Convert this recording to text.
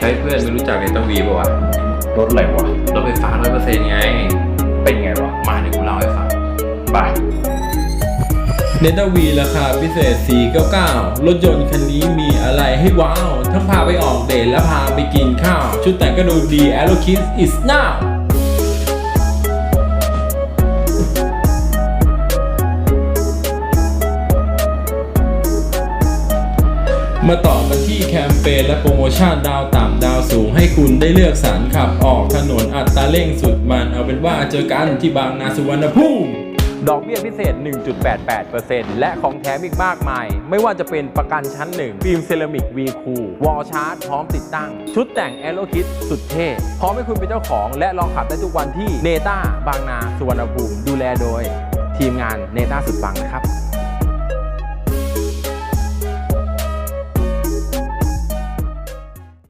เฮ้ยเพื่อนไม่รู้จักเนต้าวีป่าวะรถอะไรวะ รถไฟฟ้าร้อยเปอร์เซ็นต์ไง เป็นไงวะ มาเดี๋ยวกูเล่าให้ฟัง ไป เนต้าวีราคาพิเศษ 499 รถยนต์คันนี้มีอะไรให้ว้าว ทั้งพาไปออกเดทและพาไปกินข้าว ชุดแต่งก็ดูดี a e r o k i s is now มาต่อกันที่แคมเปญและโปรโมชั่นดาวต่ำดาวสูง ให้คุณได้เลือกสรรขับออกถนนอัตราเร่งสุดมัน เอาเป็นว่าเจอกันที่บางนาสุวรรณภูมิดอกเบี้ยพิเศษ 1.88%และของแถมอีกมากมาย ไม่ว่าจะเป็นประกันชั้น 1 ฟิล์มเซรามิก V คูวอลชาร์จพร้อมติดตั้ง ชุดแต่ง a e r o k i t สุดเท่ พร้อมให้คุณเป็นเจ้าของ และลองขับได้ทุกวันที่เนต้าบางนา สุวรรณภูมิ ดูแลโดย ทีมงานเนต้าสุดปังนะครับ